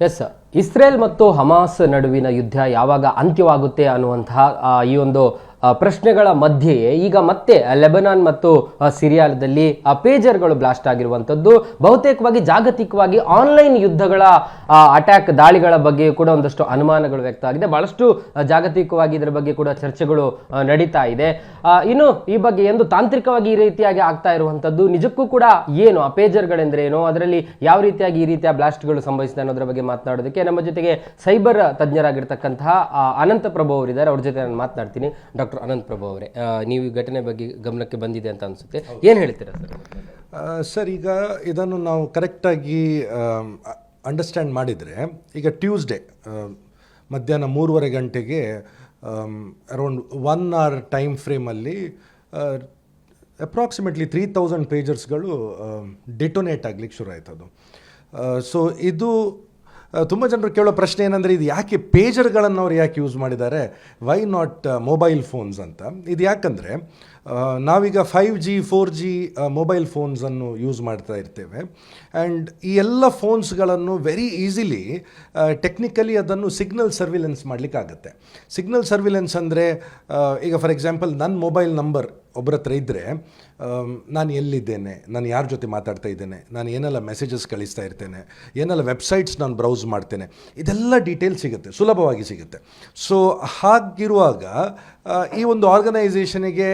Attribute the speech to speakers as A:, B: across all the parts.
A: S Israel ಮತ್ತು Hamas ನಡುವಿನ ಯುದ್ಧ ಯಾವಾಗ ಅಂತ್ಯವಾಗುತ್ತೆ ಅನ್ನುವಂತಹ ಈ ಒಂದು ಪ್ರಶ್ನೆಗಳ ಮಧ್ಯೆಯೇ ಈಗ ಮತ್ತೆ ಲೆಬನಾನ್ ಮತ್ತು ಸಿರಿಯಾದಲ್ಲಿ ಪೇಜರ್ಗಳು ಬ್ಲಾಸ್ಟ್ ಆಗಿರುವಂಥದ್ದು. ಬಹುತೇಕವಾಗಿ ಜಾಗತಿಕವಾಗಿ ಆನ್ಲೈನ್ ಯುದ್ಧಗಳ ಅಟ್ಯಾಕ್ ದಾಳಿಗಳ ಬಗ್ಗೆ ಕೂಡ ಒಂದಷ್ಟು ಅನುಮಾನಗಳು ವ್ಯಕ್ತ ಆಗಿದೆ. ಬಹಳಷ್ಟು ಜಾಗತಿಕವಾಗಿ ಇದರ ಬಗ್ಗೆ ಕೂಡ ಚರ್ಚೆಗಳು ನಡೀತಾ ಇದೆ. ಇನ್ನು ಈ ಬಗ್ಗೆ ಎಂದು ತಾಂತ್ರಿಕವಾಗಿ ಈ ರೀತಿಯಾಗಿ ಆಗ್ತಾ ಇರುವಂಥದ್ದು, ನಿಜಕ್ಕೂ ಕೂಡ ಏನು, ಆ ಪೇಜರ್ಗಳೆಂದ್ರೇನು, ಅದರಲ್ಲಿ ಯಾವ ರೀತಿಯಾಗಿ ಈ ರೀತಿಯ ಬ್ಲಾಸ್ಟ್ಗಳು ಸಂಭವಿಸಿದೆ ಅನ್ನೋದ್ರ ಬಗ್ಗೆ ಮಾತನಾಡೋದಕ್ಕೆ ನಮ್ಮ ಜೊತೆಗೆ ಸೈಬರ್ ತಜ್ಞರಾಗಿರ್ತಕ್ಕಂತಹ ಅನಂತ ಪ್ರಭು ಅವರಿದ್ದಾರೆ. ಅವ್ರ ಜೊತೆ ನಾನು ಮಾತನಾಡ್ತೀನಿ. ಡಾಕ್ಟರ್ ಅನಂತ್ ಪ್ರಭು ಅವರೇ. ನೀವು ಈ ಘಟನೆ ಬಗ್ಗೆ ಗಮನಕ್ಕೆ ಬಂದಿದೆ ಅಂತ ಅನಿಸುತ್ತೆ. ಏನು ಹೇಳ್ತೀರಾ ಸರ್?
B: ಸರ್, ಈಗ ಇದನ್ನು ನಾವು ಕರೆಕ್ಟಾಗಿ ಅಂಡರ್ಸ್ಟ್ಯಾಂಡ್ ಮಾಡಿದರೆ, ಈಗ ಟ್ಯೂಸ್ಡೇ ಮಧ್ಯಾಹ್ನ ಮೂರುವರೆ ಗಂಟೆಗೆ ಅರೌಂಡ್ ಒನ್ ಅವರ್ ಟೈಮ್ ಫ್ರೇಮಲ್ಲಿ ಅಪ್ರಾಕ್ಸಿಮೇಟ್ಲಿ ತ್ರೀ ತೌಸಂಡ್ ಪೇಜರ್ಸ್ಗಳು ಡಿಟೊನೇಟ್ ಆಗ್ಲಿಕ್ಕೆ ಶುರು ಆಯ್ತದು. ಸೊ ಇದು ತುಂಬ ಜನರು ಕೇಳೋ ಪ್ರಶ್ನೆ ಏನಂದರೆ, ಇದು ಯಾಕೆ ಪೇಜರ್ಗಳನ್ನು ಅವ್ರು ಯಾಕೆ ಯೂಸ್ ಮಾಡಿದ್ದಾರೆ? ವೈ ನಾಟ್ ಮೊಬೈಲ್ ಫೋನ್ಸ್ ಅಂತ. ಇದು ಯಾಕಂದರೆ ನಾವೀಗ five G four G mobile ಫೋನ್ಸನ್ನು use ಮಾಡ್ತಾ ಇರ್ತೇವೆ. ಆ್ಯಂಡ್ ಈ ಎಲ್ಲ ಫೋನ್ಸ್ಗಳನ್ನು ವೆರಿ ಈಸಿಲಿ ಟೆಕ್ನಿಕಲಿ ಅದನ್ನು ಸಿಗ್ನಲ್ ಸರ್ವಿಲೆನ್ಸ್ ಮಾಡಲಿಕ್ಕಾಗತ್ತೆ. ಸಿಗ್ನಲ್ ಸರ್ವಿಲೆನ್ಸ್ ಅಂದರೆ ಈಗ ಫಾರ್ ಎಕ್ಸಾಂಪಲ್ ನನ್ನ ಮೊಬೈಲ್ ನಂಬರ್ ಒಬ್ಬರ ಹತ್ರ ಇದ್ದರೆ ನಾನು ಎಲ್ಲಿದ್ದೇನೆ, ನಾನು ಯಾರ ಜೊತೆ ಮಾತಾಡ್ತಾ ಇದ್ದೇನೆ, ನಾನು ಏನೆಲ್ಲ ಮೆಸೇಜಸ್ ಕಳಿಸ್ತಾ ಇರ್ತೇನೆ, ಏನೆಲ್ಲ ವೆಬ್ಸೈಟ್ಸ್ ನಾನು ಬ್ರೌಸ್ ಮಾಡ್ತೇನೆ, ಇದೆಲ್ಲ ಡೀಟೇಲ್ ಸಿಗುತ್ತೆ, ಸುಲಭವಾಗಿ ಸಿಗುತ್ತೆ. ಸೊ ಹಾಗಿರುವಾಗ ಈ ಒಂದು ಆರ್ಗನೈಸೇಷನಿಗೆ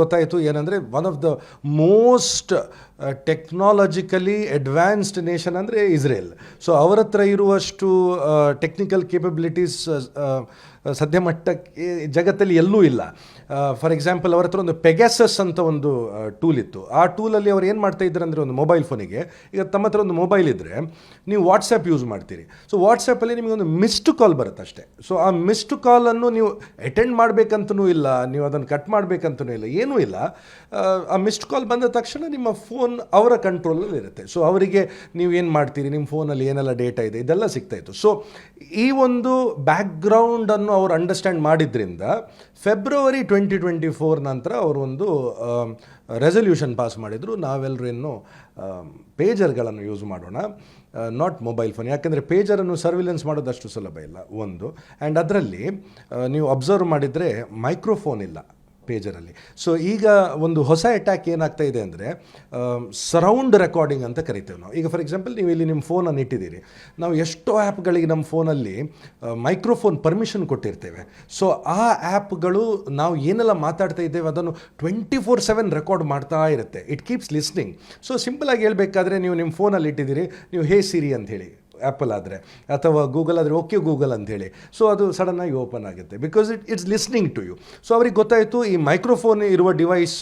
B: ಗೊತ್ತಾಯಿತು ಏನಂದರೆ one of the most technologically advanced nation ಅಂದರೆ ಇಸ್ರೇಲ್. ಸೊ ಅವರ ಹತ್ರ ಇರುವಷ್ಟು ಟೆಕ್ನಿಕಲ್ ಕೇಪಬಿಲಿಟೀಸ್ ಸದ್ಯ ಮಟ್ಟಕ್ಕೆ ಜಗತ್ತಲ್ಲಿ ಎಲ್ಲೂ ಇಲ್ಲ. ಫಾರ್ ಎಕ್ಸಾಂಪಲ್ ಅವ್ರ ಹತ್ರ ಒಂದು ಪೆಗ್ಯಾಸಸ್ ಅಂತ ಒಂದು ಟೂಲ್ ಇತ್ತು. ಆ ಟೂಲಲ್ಲಿ ಅವ್ರು ಏನು ಮಾಡ್ತಾ ಇದ್ದಾರೆ ಅಂದರೆ ಒಂದು ಮೊಬೈಲ್ ಫೋನಿಗೆ ಈಗ ತಮ್ಮ ಹತ್ರ ಒಂದು ಮೊಬೈಲ್ ಇದ್ದರೆ ನೀವು ವಾಟ್ಸಪ್ ಯೂಸ್ ಮಾಡ್ತೀರಿ. ಸೊ ವಾಟ್ಸಪ್ಪಲ್ಲಿ ಒಂದು ಮಿಸ್ಡ್ ಕಾಲ್ ಬರುತ್ತೆ ಅಷ್ಟೇ. ಸೊ ಆ ಮಿಸ್ಡ್ ಕಾಲನ್ನು ನೀವು ಅಟೆಂಡ್ ಮಾಡಬೇಕಂತನೂ ಇಲ್ಲ ನೀವು ಅದನ್ನು ಕಟ್ ಮಾಡಬೇಕಂತನೂ ಇಲ್ಲ ಏನೂ ಇಲ್ಲ. ಆ, ಆ ಮಿಸ್ಡ್ ಕಾಲ್ ಬಂದ ತಕ್ಷಣ ನಿಮ್ಮ ಫೋನ್ ಅವರ ಕಂಟ್ರೋಲಲ್ಲಿ ಇರುತ್ತೆ. ಸೊ ಅವರಿಗೆ ನೀವು ಏನು ಮಾಡ್ತೀರಿ? ನಿಮ್ಮ ಫೋನಲ್ಲಿ ಏನೆಲ್ಲ ಡೇಟಾ ಇದೆ ಇದೆಲ್ಲ ಸಿಗ್ತಾ ಇತ್ತು. ಸೊ ಈ ಒಂದು ಬ್ಯಾಕ್ಗ್ರೌಂಡನ್ನು ಅವರು ಅಂಡರ್ಸ್ಟ್ಯಾಂಡ್ ಮಾಡಿದ್ರಿಂದ February twenty twenty twenty four ನಂತರ ಅವರು ಒಂದು ರೆಸಲ್ಯೂಷನ್ ಪಾಸ್ ಮಾಡಿದರು. ನಾವೆಲ್ಲರೂ ಇನ್ನು ಪೇಜರ್ಗಳನ್ನು ಯೂಸ್ ಮಾಡೋಣ. ನಾಟ್ ಮೊಬೈಲ್ ಫೋನ್ ಯಾಕೆಂದರೆ ಪೇಜರನ್ನು ಸರ್ವಿಲೆನ್ಸ್ ಮಾಡೋದಷ್ಟು ಸುಲಭ ಇಲ್ಲ, ಒಂದು. ಆ್ಯಂಡ್ ಅದರಲ್ಲಿ ನೀವು ಅಬ್ಸರ್ವ್ ಮಾಡಿದರೆ ಮೈಕ್ರೋಫೋನ್ ಇಲ್ಲ. ಪೇಜರಲ್ಲಿ. ಸೊ ಈಗ ಒಂದು ಹೊಸ ಅಟ್ಯಾಕ್ ಏನಾಗ್ತಾ ಇದೆ ಅಂದರೆ ಸರೌಂಡ್ ರೆಕಾರ್ಡಿಂಗ್ ಅಂತ ಕರಿತೇವೆ ನಾವು. ಈಗ ಫಾರ್ ಎಕ್ಸಾಂಪಲ್ ನೀವು ಇಲ್ಲಿ ನಿಮ್ಮ ಫೋನನ್ನು ಇಟ್ಟಿದ್ದೀರಿ. ನಾವು ಎಷ್ಟೋ ಆ್ಯಪ್ಗಳಿಗೆ ನಮ್ಮ ಫೋನಲ್ಲಿ ಮೈಕ್ರೋಫೋನ್ ಪರ್ಮಿಷನ್ ಕೊಟ್ಟಿರ್ತೇವೆ. ಸೊ ಆ ಆ್ಯಪ್ಗಳು ನಾವು ಏನೆಲ್ಲ ಮಾತಾಡ್ತಾ ಇದ್ದೇವೆ ಅದನ್ನು ಟ್ವೆಂಟಿ ಫೋರ್ ಸೆವೆನ್ ರೆಕಾರ್ಡ್ ಮಾಡ್ತಾ ಇರುತ್ತೆ. ಇಟ್ ಕೀಪ್ಸ್ ಲಿಸ್ನಿಂಗ್ ಸೊ ಆಗಿ ಹೇಳಬೇಕಾದ್ರೆ ನೀವು ನಿಮ್ಮ ಫೋನಲ್ಲಿ ಇಟ್ಟಿದ್ದೀರಿ ನೀವು, ಹೇ ಸಿರಿ ಅಂತ ಹೇಳಿ. ಆ್ಯಪಲ್ ಆದರೆ, ಅಥವಾ ಗೂಗಲ್ ಆದರೆ ಓಕೆ ಗೂಗಲ್ ಅಂತೇಳಿ ಸೊ ಅದು ಸಡನ್ನಾಗಿ ಓಪನ್ ಆಗುತ್ತೆ. Because it it's listening to you so ಅವ್ರಿಗೆ ಗೊತ್ತಾಯಿತು ಈ ಮೈಕ್ರೋಫೋನ್ ಇರುವ ಡಿವೈಸ್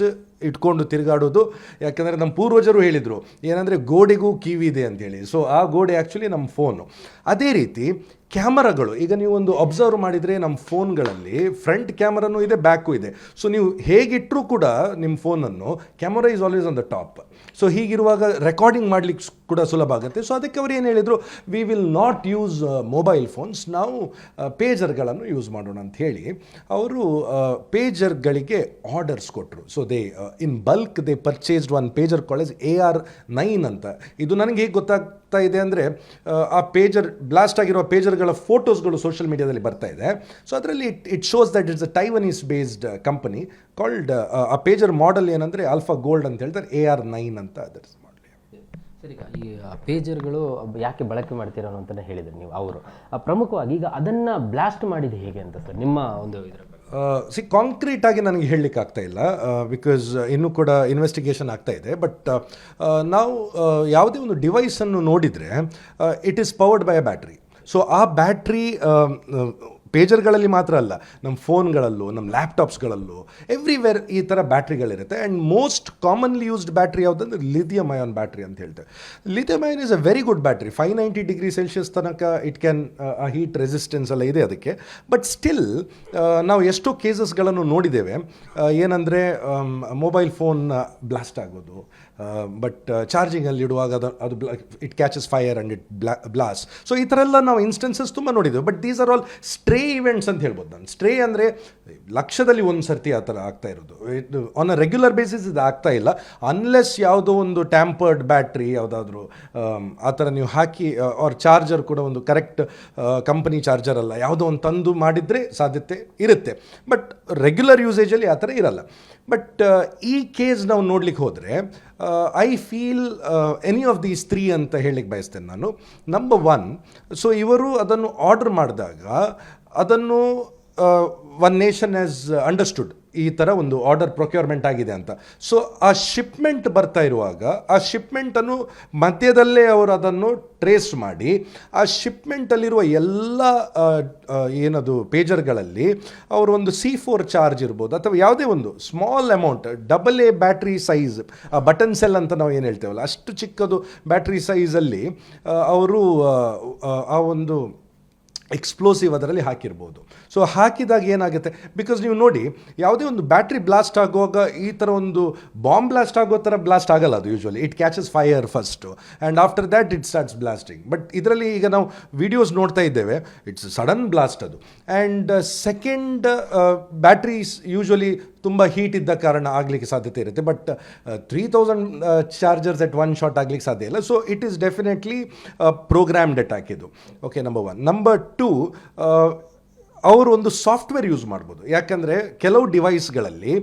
B: ಇಟ್ಕೊಂಡು ತಿರುಗಾಡೋದು. ಯಾಕೆಂದರೆ ನಮ್ಮ ಪೂರ್ವಜರು ಹೇಳಿದರು, ಏನಂದರೆ ಗೋಡೆಗೂ ಕಿವಿ ಇದೆ ಅಂತೇಳಿ ಸೊ ಆ ಗೋಡೆ ಆ್ಯಕ್ಚುಲಿ ನಮ್ಮ ಫೋನು ಅದೇ ರೀತಿ ಕ್ಯಾಮರಾಗಳು, ಈಗ ನೀವು ಒಂದು ಅಬ್ಸರ್ವ್ ಮಾಡಿದರೆ ನಮ್ಮ ಫೋನ್ಗಳಲ್ಲಿ ಫ್ರಂಟ್ ಕ್ಯಾಮರಾನೂ ಇದೆ ಬ್ಯಾಕು ಇದೆ. ಸೊ ನೀವು ಹೇಗಿಟ್ಟರೂ ಕೂಡ ನಿಮ್ಮ ಫೋನನ್ನು camera is always on the top so ಹೀಗಿರುವಾಗ ರೆಕಾರ್ಡಿಂಗ್ ಮಾಡ್ಲಿಕ್ಕೆ ಕೂಡ ಸುಲಭ ಆಗುತ್ತೆ. ಸೊ ಅದಕ್ಕೆ ಅವರು ಏನು ಹೇಳಿದರು we will not use mobile phones ನಾವು ಪೇಜರ್ಗಳನ್ನು ಯೂಸ್ ಮಾಡೋಣ ಅಂತ ಹೇಳಿ, ಅವರು ಪೇಜರ್ಗಳಿಗೆ ಆರ್ಡರ್ಸ್ ಕೊಟ್ಟರು so they in bulk they purchased one pager called A R nine ಅಂತ. ಇದು ನನಗೆ ಹೇಗೆ ಗೊತ್ತಾಗ್ತಾ ಇದೆ ಅಂದರೆ, ಆ ಪೇಜರ್, ಬ್ಲಾಸ್ಟ್ ಆಗಿರೋ ಪೇಜರ್ಗಳ ಫೋಟೋಸ್ಗಳು ಸೋಷಿಯಲ್ ಮೀಡಿಯಾದಲ್ಲಿ ಬರ್ತಾ ಇದೆ. ಸೊ ಅದರಲ್ಲಿ it it shows that it's a Taiwanese based company called ಆ ಪೇಜರ್ ಮಾಡೆಲ್ ಏನಂದರೆ ಆಲ್ಫಾ ಗೋಲ್ಡ್ ಅಂತ ಹೇಳ್ತಾರೆ, ಎ ಆರ್ ನೈನ್ ಅಂತ ಅದರ್ಸ್
A: ಸರಿ ಈ ಪೇಜರ್ಗಳು ಯಾಕೆ ಬಳಕೆ ಮಾಡ್ತೀರೋ ಅಂತಲೇ ಹೇಳಿದ್ರು ನೀವು, ಅವರು. ಪ್ರಮುಖವಾಗಿ ಈಗ ಅದನ್ನು ಬ್ಲಾಸ್ಟ್ ಮಾಡಿದ್ದು ಹೇಗೆ ಅಂತ ಸರ್, ನಿಮ್ಮ ಒಂದು ಇದರ.
B: ಸಿ ಕಾಂಕ್ರೀಟ್ ಆಗಿ ನನಗೆ ಹೇಳಲಿಕ್ಕೆ ಆಗ್ತಾ ಇಲ್ಲ ಬಿಕಾಸ್ ಇನ್ನೂ ಕೂಡ ಇನ್ವೆಸ್ಟಿಗೇಷನ್ ಆಗ್ತಾ ಇದೆ. ಬಟ್ ನಾವು ಯಾವುದೇ ಒಂದು ಡಿವೈಸನ್ನು ನೋಡಿದರೆ it is powered by a battery so ಆ ಬ್ಯಾಟ್ರಿ ಪೇಜರ್ಗಳಲ್ಲಿ ಮಾತ್ರ ಅಲ್ಲ ನಮ್ಮ ಫೋನ್ಗಳಲ್ಲೂ ನಮ್ಮ ಲ್ಯಾಪ್ಟಾಪ್ಸ್ಗಳಲ್ಲೂ ಎವ್ರಿವೇರ್ ಈ ಥರ ಬ್ಯಾಟ್ರಿಗಳಿರುತ್ತೆ. And most commonly used battery ಯಾವುದಂದ್ರೆ ಲಿಥಿಯಮ್ ಅಯಾನ್ ಬ್ಯಾಟ್ರಿ ಅಂತ ಹೇಳ್ತೇವೆ lithium ion is a very good battery five ninety degree Celsius ತನಕ ಇಟ್ ಕ್ಯಾನ್ ಹೀಟ್ ರೆಸಿಸ್ಟೆನ್ಸ್ ಎಲ್ಲ ಇದೆ ಅದಕ್ಕೆ. ಬಟ್ ಸ್ಟಿಲ್ ನಾವು ಎಷ್ಟೋ ಕೇಸಸ್ಗಳನ್ನು ನೋಡಿದ್ದೇವೆ. ಏನಂದರೆ ಮೊಬೈಲ್ ಫೋನ್ ಬ್ಲಾಸ್ಟ್ ಆಗೋದು. ಬಟ್ ಚಾರ್ಜಿಂಗಲ್ಲಿ ಇಡುವಾಗ ಅದು ಅದು it catches fire and it bla blast so ಈ ಥರ ಎಲ್ಲ ನಾವು ಇನ್ಸ್ಟೆನ್ಸಸ್ ತುಂಬ ನೋಡಿದ್ದೇವೆ. But these are all stray stray events ಅಂತ ಹೇಳ್ಬೋದು ನಾನು. ಸ್ಟ್ರೇ ಅಂದರೆ ಲಕ್ಷದಲ್ಲಿ ಒಂದು ಸರ್ತಿ ಆ ಥರ ಆಗ್ತಾ ಇರೋದು. ಇದು ಆನ್ ಅ ರೆಗ್ಯುಲರ್ ಬೇಸಿಸ್ ಇದು ಆಗ್ತಾ ಇಲ್ಲ. ಅನ್ಲೆಸ್ ಯಾವುದೋ ಒಂದು ಟ್ಯಾಂಪರ್ಡ್ ಬ್ಯಾಟ್ರಿ ಯಾವುದಾದ್ರೂ ಆ ಥರ ನೀವು ಹಾಕಿ ಅವ್ರ ಚಾರ್ಜರ್ ಕೂಡ ಒಂದು ಕರೆಕ್ಟ್ ಕಂಪನಿ ಚಾರ್ಜರ್ ಅಲ್ಲ. ಯಾವುದೋ ಒಂದು ತಂದು ಮಾಡಿದರೆ ಸಾಧ್ಯತೆ ಇರುತ್ತೆ. ಬಟ್ ರೆಗ್ಯುಲರ್ ಯೂಸೇಜಲ್ಲಿ ಆ ಥರ ಇರಲ್ಲ. ಬಟ್ ಈ ಕೇಸ್ ನಾವು ನೋಡ್ಲಿಕ್ಕೆ ಹೋದರೆ I feel any of these three ಅಂತ ಹೇಳಲಿಕ್ಕೆ ಬಯಸ್ತೇನೆ ನಾನು. ನಂಬರ್ ಒನ್ ಸೊ ಇವರು ಅದನ್ನು ಆರ್ಡರ್ ಮಾಡಿದಾಗ ಅದನ್ನು ಒನ್ ನೇಷನ್ ಆ್ಯಸ್ ಅಂಡರ್ಸ್ಟುಡ್ ಈ ಥರ ಒಂದು ಆರ್ಡರ್ ಪ್ರೊಕ್ಯೂರ್ಮೆಂಟ್ ಆಗಿದೆ ಅಂತ. ಸೊ ಆ ಶಿಪ್ಮೆಂಟ್ ಬರ್ತಾ ಇರುವಾಗ ಆ ಶಿಪ್ಮೆಂಟನ್ನು ಮಧ್ಯದಲ್ಲೇ ಅವರು ಅದನ್ನು ಟ್ರೇಸ್ ಮಾಡಿ ಆ ಶಿಪ್ಮೆಂಟಲ್ಲಿರುವ ಎಲ್ಲ ಆ, ಆ, ಏನದು ಪೇಜರ್ಗಳಲ್ಲಿ ಅವರು ಒಂದು ಸಿ ಫೋರ್ ಚಾರ್ಜ್ ಇರ್ಬೋದು ಅಥವಾ ಯಾವುದೇ ಒಂದು small amount double A battery size button cell ಅಂತ ನಾವು ಏನು ಹೇಳ್ತೇವಲ್ಲ ಅಷ್ಟು ಚಿಕ್ಕದು ಬ್ಯಾಟ್ರಿ ಸೈಜಲ್ಲಿ ಅವರು ಆ ಒಂದು ಎಕ್ಸ್ಪ್ಲೋಸಿವ್ ಅದರಲ್ಲಿ ಹಾಕಿರ್ಬೋದು. ಸೊ ಹಾಕಿದಾಗ ಏನಾಗುತ್ತೆ? ಬಿಕಾಸ್ ನೀವು ನೋಡಿ, ಯಾವುದೇ ಒಂದು ಬ್ಯಾಟ್ರಿ ಬ್ಲಾಸ್ಟ್ ಆಗುವಾಗ ಈ ಥರ ಒಂದು ಬಾಂಬ್ ಬ್ಲಾಸ್ಟ್ ಆಗೋ ಥರ ಬ್ಲಾಸ್ಟ್ ಆಗಲ್ಲ ಅದು usually it catches fire first and after that it starts blasting but ಇದರಲ್ಲಿ ಈಗ ನಾವು ವಿಡಿಯೋಸ್ ನೋಡ್ತಾ ಇದ್ದೇವೆ. ಇಟ್ಸ್ ಸಡನ್ ಬ್ಲಾಸ್ಟ್ ಅದು. ಆ್ಯಂಡ್ ಸೆಕೆಂಡ್ ಬ್ಯಾಟ್ರೀಸ್ ಯೂಶ್ವಲಿ ತುಂಬ ಹೀಟ್ ಇದ್ದ ಕಾರಣ ಆಗಲಿಕ್ಕೆ ಸಾಧ್ಯತೆ ಇರುತ್ತೆ. But three thousand chargers at one shot ಆಗಲಿಕ್ಕೆ ಸಾಧ್ಯ ಇಲ್ಲ. So it is definitely programmed attack ಇದು. Okay number one number two ಅವರು ಒಂದು ಸಾಫ್ಟ್ವೇರ್ ಯೂಸ್ ಮಾಡ್ಬೋದು. ಯಾಕಂದರೆ ಕೆಲವು ಡಿವೈಸ್ಗಳಲ್ಲಿ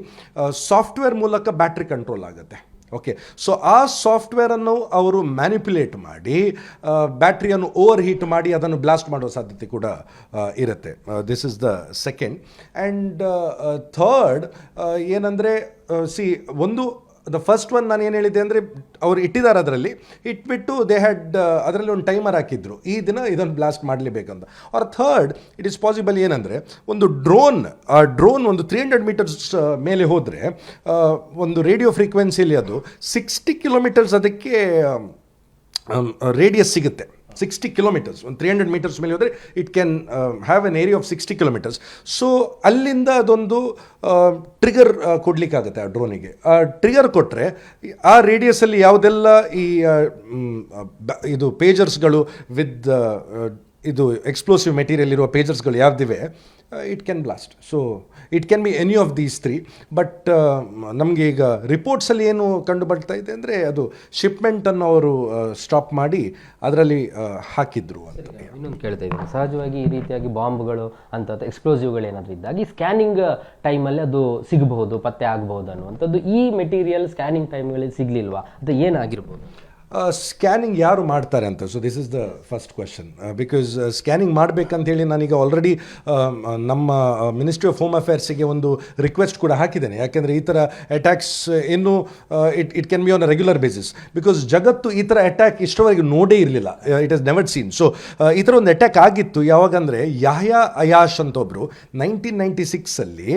B: ಸಾಫ್ಟ್ವೇರ್ ಮೂಲಕ ಬ್ಯಾಟ್ರಿ ಕಂಟ್ರೋಲ್ ಆಗುತ್ತೆ. ಓಕೆ ಸೊ ಆ ಸಾಫ್ಟ್ವೇರನ್ನು ಅವರು ಮ್ಯಾನಿಪ್ಯುಲೇಟ್ ಮಾಡಿ ಬ್ಯಾಟ್ರಿಯನ್ನು ಓವರ್ ಹೀಟ್ ಮಾಡಿ ಅದನ್ನು ಬ್ಲಾಸ್ಟ್ ಮಾಡೋ ಸಾಧ್ಯತೆ ಕೂಡ ಇರುತ್ತೆ. This is the second and third ಏನಂದರೆ ಸಿ ಒಂದು ದ ಫಸ್ಟ್ ಒನ್ ನಾನು ಏನು ಹೇಳಿದ್ದೆ ಅಂದರೆ ಅವ್ರು ಇಟ್ಟಿದ್ದಾರೆ ಅದರಲ್ಲಿ. ಇಟ್ಬಿಟ್ಟು ದೇ ಹ್ಯಾಡ್ ಅದರಲ್ಲಿ ಒಂದು ಟೈಮರ್ ಹಾಕಿದ್ರು. ಈ ದಿನ ಇದನ್ನು blast ಮಾಡಲೇಬೇಕಂತ. Or third it is possible ಏನಂದರೆ, ಒಂದು ಡ್ರೋನ್ ಆ ಡ್ರೋನ್ ಒಂದು ತ್ರೀ ಹಂಡ್ರೆಡ್ ಮೀಟರ್ಸ್ ಮೇಲೆ ಹೋದರೆ ಒಂದು ರೇಡಿಯೋ ಫ್ರೀಕ್ವೆನ್ಸಿಲಿ ಅದು ಸಿಕ್ಸ್ಟಿ ಕಿಲೋಮೀಟರ್ಸ್ ಅದಕ್ಕೆ ರೇಡಿಯಸ್ ಸಿಗುತ್ತೆ. ಸಿಕ್ಸ್ಟಿ ಕಿಲೋಮೀಟರ್ಸ್ ಒಂದು ತ್ರೀ ಹಂಡ್ರೆಡ್ ಮೀಟರ್ಸ್ ಮೇಲೆ ಹೋದರೆ it can have an area of sixty kilometres so ಅಲ್ಲಿಂದ ಅದೊಂದು ಟ್ರಿಗರ್ ಕೊಡಲಿಕ್ಕಾಗುತ್ತೆ ಆ ಡ್ರೋನಿಗೆ ಆ ಟ್ರಿಗರ್ ಕೊಟ್ಟರೆ ಆ ರೇಡಿಯಸಲ್ಲಿ ಯಾವುದೆಲ್ಲ ಈ ಇದು ಪೇಜರ್ಸ್ಗಳು ವಿತ್ ಇದು ಎಕ್ಸ್ಪ್ಲೋಸಿವ್ ಮೆಟೀರಿಯಲ್ ಇರುವ ಪೇಜರ್ಸ್ಗಳು ಯಾವುದಿವೆ it can blast so it can be any of these three but ನಮಗೆ ಈಗ ರಿಪೋರ್ಟ್ಸಲ್ಲಿ ಏನು ಕಂಡು ಬರ್ತಾ ಇದೆ ಅಂದರೆ ಅದು ಶಿಪ್ಮೆಂಟನ್ನು ಅವರು ಸ್ಟಾಪ್ ಮಾಡಿ ಅದರಲ್ಲಿ ಹಾಕಿದ್ರು ಅಂತ.
A: ಇನ್ನೊಂದು ಕೇಳ್ತಾ ಇದ್ದೀನಿ. ಸಹಜವಾಗಿ ಈ ರೀತಿಯಾಗಿ ಬಾಂಬ್ಗಳು ಅಂತ ಎಕ್ಸ್ಪ್ಲೋಸಿವ್ಗಳು ಏನಾದರೂ ಇದ್ದಾಗ ಈ ಸ್ಕ್ಯಾನಿಂಗ್ ಟೈಮಲ್ಲಿ ಅದು ಸಿಗಬಹುದು, ಪತ್ತೆ ಆಗಬಹುದು ಅನ್ನುವಂಥದ್ದು. ಈ ಮೆಟೀರಿಯಲ್ ಸ್ಕ್ಯಾನಿಂಗ್ ಟೈಮ್ಗಳಲ್ಲಿ ಸಿಗಲಿಲ್ವಾ? ಅದು ಏನಾಗಿರ್ಬೋದು?
B: ಸ್ಕ್ಯಾನಿಂಗ್ ಯಾರು ಮಾಡ್ತಾರೆ ಅಂತ? So this is the first question because scanning ಮಾಡಬೇಕಂತ ಹೇಳಿ ನಾನೀಗ ಆಲ್ರೆಡಿ ನಮ್ಮ ಮಿನಿಸ್ಟ್ರಿ ಆಫ್ ಹೋಮ್ ಅಫೇರ್ಸಿಗೆ ಒಂದು ರಿಕ್ವೆಸ್ಟ್ ಕೂಡ ಹಾಕಿದ್ದೇನೆ. ಯಾಕೆಂದರೆ ಈ ಥರ ಅಟ್ಯಾಕ್ಸ್ ಇನ್ನು it it can be on a regular basis because ಜಗತ್ತು ಈ ಥರ ಅಟ್ಯಾಕ್ ಇಷ್ಟವರೆಗೆ ನೋಡೇ ಇರಲಿಲ್ಲ. It is never seen so ಈ ಥರ ಒಂದು ಅಟ್ಯಾಕ್ ಆಗಿತ್ತು. ಯಾವಾಗಂದರೆ ಯಾಹ್ಯಾ ಅಯಾಶ್ ಅಂತ ಒಬ್ಬರು ನೈನ್ಟೀನ್ ನೈಂಟಿ ಸಿಕ್ಸಲ್ಲಿ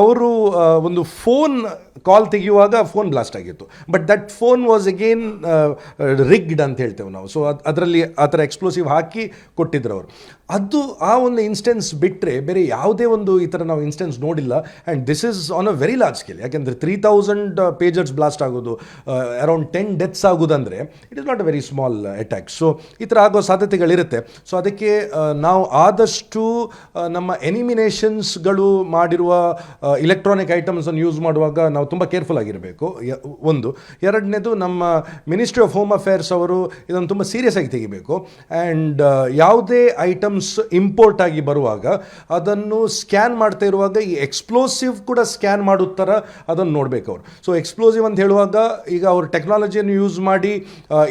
B: ಅವರು ಒಂದು ಫೋನ್ ಕಾಲ್ ತೆಗೆಯುವಾಗ ಫೋನ್ ಬ್ಲಾಸ್ಟ್ ಆಗಿತ್ತು. But that phone was again rigged ಅಂತ ಹೇಳ್ತೇವೆ ನಾವು. ಸೊ ಅದರಲ್ಲಿ ಆ ಥರ ಎಕ್ಸ್ಪ್ಲೋಸಿವ್ ಹಾಕಿ ಕೊಟ್ಟಿದ್ರು ಅವರು. ಅದು ಆ ಒಂದು ಇನ್ಸ್ಟೆನ್ಸ್ ಬಿಟ್ಟರೆ ಬೇರೆ ಯಾವುದೇ ಒಂದು ಈ ಥರ ನಾವು ಇನ್ಸ್ಟೆನ್ಸ್ ನೋಡಿಲ್ಲ. And this is on a very large scale ಯಾಕೆಂದರೆ ತ್ರೀ ತೌಸಂಡ್ ಪೇಜರ್ಸ್ ಬ್ಲಾಸ್ಟ್ ಆಗೋದು around ten deaths ಆಗೋದಂದರೆ it is not a very small attack so ಈ ಥರ ಆಗೋ ಸಾಧ್ಯತೆಗಳಿರುತ್ತೆ. ಸೊ ಅದಕ್ಕೆ ನಾವು ಆದಷ್ಟು ಆ, ನಮ್ಮ ಎನಿಮಿನೇಷನ್ಸ್ಗಳು ಮಾಡಿರುವ ಇಲೆಕ್ಟ್ರಾನಿಕ್ ಐಟಮ್ಸನ್ನು ಯೂಸ್ ಮಾಡುವಾಗ ನಾವು ತುಂಬ ಕೇರ್ಫುಲ್ ಆಗಿರಬೇಕು. ಒಂದು. ಎರಡನೇದು ನಮ್ಮ ಮಿನಿಸ್ಟ್ರಿ ಆಫ್ ಹೋಮ್ ಅಫೇರ್ಸ್ ಅವರು ಇದನ್ನು ತುಂಬ ಸೀರಿಯಸ್ ಆಗಿ ತೆಗಿಬೇಕು. ಆ್ಯಂಡ್ ಯಾವುದೇ ಐಟಮ್ಸ್ ಇಂಪೋರ್ಟ್ ಆಗಿ ಬರುವಾಗ ಅದನ್ನು ಸ್ಕ್ಯಾನ್ ಮಾಡ್ತಾ ಇರುವಾಗ ಈ ಎಕ್ಸ್ಪ್ಲೋಸಿವ್ ಕೂಡ ಸ್ಕ್ಯಾನ್ ಮಾಡೋ ಥರ ಅದನ್ನು ನೋಡಬೇಕು ಅವರು. ಸೊ ಎಕ್ಸ್ಪ್ಲೋಸಿವ್ ಅಂತ ಹೇಳುವಾಗ ಈಗ ಅವರು ಟೆಕ್ನಾಲಜಿಯನ್ನು ಯೂಸ್ ಮಾಡಿ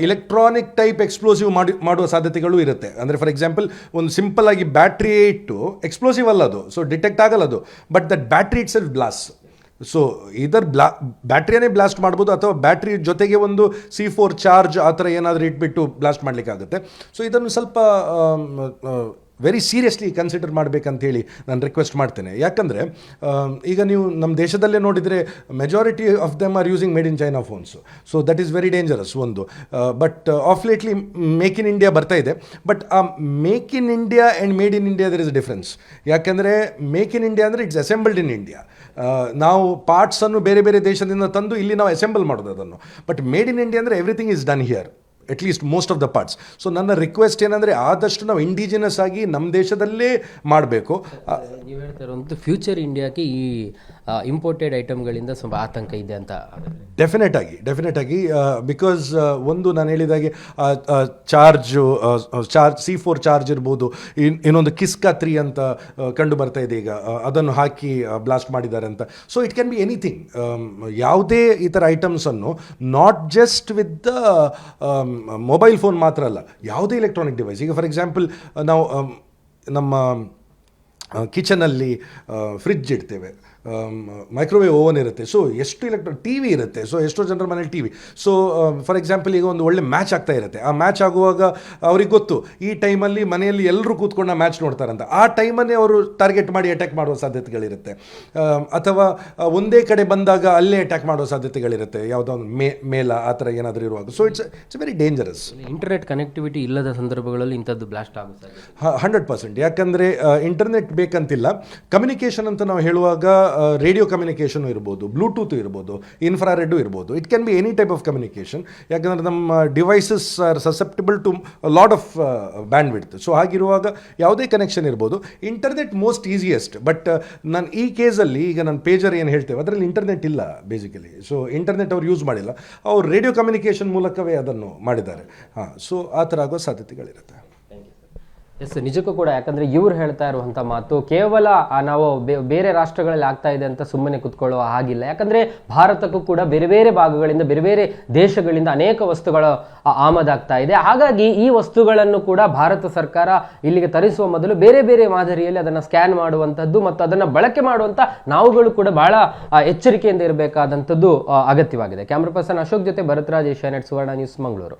B: ಇಲೆಕ್ಟ್ರಾನಿಕ್ ಟೈಪ್ ಎಕ್ಸ್ಪ್ಲೋಸಿವ್ ಮಾಡಿ, ಮಾಡುವ ಸಾಧ್ಯತೆಗಳು ಇರುತ್ತೆ. ಅಂದರೆ ಫಾರ್ ಎಕ್ಸಾಂಪಲ್ ಒಂದು ಸಿಂಪಲ್ ಆಗಿ ಬ್ಯಾಟ್ರಿ ಇಟ್ಟು ಎಕ್ಸ್ಪ್ಲೋಸಿವ್ ಅಲ್ಲ ಅದು. ಸೊ ಡಿಟೆಕ್ಟ್ ಆಗಲ್ಲ ಅದು. But that battery it's L bless so ಇದರ್ ಬ್ಲಾ ಬ್ಯಾಟ್ರಿಯನ್ನೇ ಬ್ಲಾಸ್ಟ್ ಮಾಡ್ಬೋದು ಅಥವಾ ಬ್ಯಾಟ್ರಿ ಜೊತೆಗೆ ಒಂದು ಸಿ ಫೋರ್ ಚಾರ್ಜ್ ಆ ಥರ ಏನಾದರೂ ಇಟ್ಬಿಟ್ಟು ಬ್ಲಾಸ್ಟ್ ಮಾಡಲಿಕ್ಕಾಗುತ್ತೆ. ಸೊ ಇದನ್ನು ಸ್ವಲ್ಪ ವೆರಿ ಸೀರಿಯಸ್ಲಿ ಕನ್ಸಿಡರ್ ಮಾಡಬೇಕಂತೇಳಿ ನಾನು ರಿಕ್ವೆಸ್ಟ್ ಮಾಡ್ತೇನೆ. ಯಾಕಂದರೆ ಈಗ ನೀವು ನಮ್ಮ ದೇಶದಲ್ಲೇ ನೋಡಿದರೆ majority of them are using made in China phones so that is very dangerous ಒಂದು. But of lately make in India ಬರ್ತಾ ಇದೆ. ಬಟ್ ಆ make in India and made in India there is difference ಯಾಕೆಂದರೆ make in India ಅಂದರೆ it's assembled in India ನಾವು ಪಾರ್ಟ್ಸನ್ನು ಬೇರೆ ಬೇರೆ ದೇಶದಿಂದ ತಂದು ಇಲ್ಲಿ ನಾವು ಅಸೆಂಬಲ್ ಮಾಡೋದು ಅದನ್ನು. ಬಟ್ ಮೇಡ್ ಇನ್ ಇಂಡಿಯಾ ಅಂದರೆ everything is done here at least most of the parts so ನನ್ನ ರಿಕ್ವೆಸ್ಟ್ ಏನಂದರೆ ಆದಷ್ಟು ನಾವು ಇಂಡಿಜಿನಸ್ ಆಗಿ ನಮ್ಮ ದೇಶದಲ್ಲೇ ಮಾಡಬೇಕು.
A: ನೀವು ಹೇಳ್ತಾ ಇರೋದು ಫ್ಯೂಚರ್ ಇಂಡಿಯಾಕ್ಕೆ ಈ ಇಂಪೋರ್ಟೆಡ್ ಐಟಮ್ಗಳಿಂದ ಸ್ವಲ್ಪ ಆತಂಕ ಇದೆ ಅಂತ
B: ಡೆಫಿನೆಟ್ ಆಗಿ ಡೆಫಿನೆಟ್ ಆಗಿ ಬಿಕಾಸ್ ಒಂದು ನಾನು ಹೇಳಿದಾಗೆ charge charge C four charge ಇರ್ಬೋದು ಇನ್ ಇನ್ನೊಂದು ಕಿಸ್ಕಾ ತ್ರೀ ಅಂತ ಕಂಡು ಬರ್ತಾ ಇದೆ ಈಗ ಅದನ್ನು ಹಾಕಿ ಬ್ಲಾಸ್ಟ್ ಮಾಡಿದ್ದಾರೆ ಅಂತ. So it can be anything ಯಾವುದೇ ಈ ಥರ ಐಟಮ್ಸನ್ನು not just with the mobile phone ಮಾತ್ರ ಅಲ್ಲ ಯಾವುದೇ ಎಲೆಕ್ಟ್ರಾನಿಕ್ ಡಿವೈಸ್ ಈಗ ಫಾರ್ ಎಕ್ಸಾಂಪಲ್ ನಾವು ನಮ್ಮ ಕಿಚನಲ್ಲಿ ಫ್ರಿಜ್ ಇಡ್ತೇವೆ. ಮೈಕ್ರೋವೇವ್ ಓವನ್ ಇರುತ್ತೆ. ಸೊ ಎಷ್ಟು ಎಲೆಕ್ಟ್ರೋ ಟಿ ವಿ ಇರುತ್ತೆ. ಸೊ ಎಷ್ಟೋ ಜನರ ಮನೇಲಿ T V so for example ಈಗ ಒಂದು ಒಳ್ಳೆ ಮ್ಯಾಚ್ ಆಗ್ತಾ ಇರುತ್ತೆ. ಆ ಮ್ಯಾಚ್ ಆಗುವಾಗ ಅವ್ರಿಗೆ ಗೊತ್ತು ಈ ಟೈಮಲ್ಲಿ ಮನೆಯಲ್ಲಿ ಎಲ್ಲರೂ ಕೂತ್ಕೊಂಡು ಮ್ಯಾಚ್ ನೋಡ್ತಾರಂತ. ಆ ಟೈಮನ್ನೇ ಅವರು ಟಾರ್ಗೆಟ್ ಮಾಡಿ ಅಟ್ಯಾಕ್ ಮಾಡುವ ಸಾಧ್ಯತೆಗಳಿರುತ್ತೆ. ಅಥವಾ ಒಂದೇ ಕಡೆ ಬಂದಾಗ ಅಲ್ಲೇ ಅಟ್ಯಾಕ್ ಮಾಡುವ ಸಾಧ್ಯತೆಗಳಿರುತ್ತೆ. ಯಾವುದೋ ಒಂದು ಮೇ ಮೇಲ ಆ ಥರ ಏನಾದರೂ ಇರುವಾಗ. So it's it's very dangerous
A: internet connectivity ಇಲ್ಲದ ಸಂದರ್ಭಗಳಲ್ಲಿ ಇಂಥದ್ದು ಬ್ಲಾಸ್ಟ್ ಆಗುತ್ತೆ.
B: ಹಂಡ್ರೆಡ್ ಪರ್ಸೆಂಟ್ ಯಾಕಂದರೆ ಇಂಟರ್ನೆಟ್ ಬೇಕಂತಿಲ್ಲ ಕಮ್ಯುನಿಕೇಷನ್ ಅಂತ ನಾವು ಹೇಳುವಾಗ ರೇಡಿಯೋ ಕಮ್ಯುನಿಕೇಷನ್ ಇರ್ಬೋದು ಬ್ಲೂಟೂತ್ ಇರ್ಬೋದು ಇನ್ಫ್ರಾರೆಡ್ಡು ಇರ್ಬೋದು. It can be any type of communication ಯಾಕಂದರೆ ನಮ್ಮ devices are susceptible to lot of bandwidth so ಹಾಗಿರುವಾಗ ಯಾವುದೇ ಕನೆಕ್ಷನ್ ಇರ್ಬೋದು. ಇಂಟರ್ನೆಟ್ ಮೋಸ್ಟ್ ಈಸಿಯೆಸ್ಟ್ ಬಟ್ ನಾನು ಈ ಕೇಸಲ್ಲಿ ಈಗ ನಾನು ಪೇಜರ್ ಏನು ಹೇಳ್ತೇವೆ, ಅದರಲ್ಲಿ ಇಂಟರ್ನೆಟ್ ಇಲ್ಲ ಬೇಸಿಕಲಿ ಸೊ ಇಂಟರ್ನೆಟ್ ಅವ್ರು ಯೂಸ್ ಮಾಡಿಲ್ಲ. ಅವ್ರು ರೇಡಿಯೋ ಕಮ್ಯುನಿಕೇಷನ್ ಮೂಲಕವೇ ಅದನ್ನು ಮಾಡಿದ್ದಾರೆ. ಹಾಂ ಸೊ ಆ ಥರ ಆಗೋ ಸಾಧ್ಯತೆಗಳಿರುತ್ತೆ.
A: ಎಸ್, ನಿಜಕ್ಕೂ ಕೂಡ. ಯಾಕಂದ್ರೆ ಇವ್ರು ಹೇಳ್ತಾ ಇರುವಂತ ಮಾತು ಕೇವಲ ನಾವು ಬೇರೆ ರಾಷ್ಟ್ರಗಳಲ್ಲಿ ಆಗ್ತಾ ಇದೆ ಅಂತ ಸುಮ್ಮನೆ ಕುತ್ಕೊಳ್ಳುವ ಹಾಗಿಲ್ಲ. ಯಾಕಂದ್ರೆ ಭಾರತಕ್ಕೂ ಕೂಡ ಬೇರೆ ಬೇರೆ ಭಾಗಗಳಿಂದ, ಬೇರೆ ಬೇರೆ ದೇಶಗಳಿಂದ ಅನೇಕ ವಸ್ತುಗಳು ಆಮದಾಗ್ತಾ ಇದೆ. ಹಾಗಾಗಿ ಈ ವಸ್ತುಗಳನ್ನು ಕೂಡ ಭಾರತ ಸರ್ಕಾರ ಇಲ್ಲಿಗೆ ತರಿಸುವ ಮೊದಲು ಬೇರೆ ಬೇರೆ ಮಾದರಿಯಲ್ಲಿ ಅದನ್ನ ಸ್ಕ್ಯಾನ್ ಮಾಡುವಂತದ್ದು ಮತ್ತು ಅದನ್ನ ಬಳಕೆ ಮಾಡುವಂಥ ನಾವುಗಳು ಕೂಡ ಬಹಳ ಎಚ್ಚರಿಕೆಯಿಂದ ಇರಬೇಕಾದಂಥದ್ದು ಅಗತ್ಯವಾಗಿದೆ. ಕ್ಯಾಮ್ರಾ ಪರ್ಸನ್ ಅಶೋಕ್ ಜೊತೆ Bharathraj Asianet Suvarna news, Mangaluru.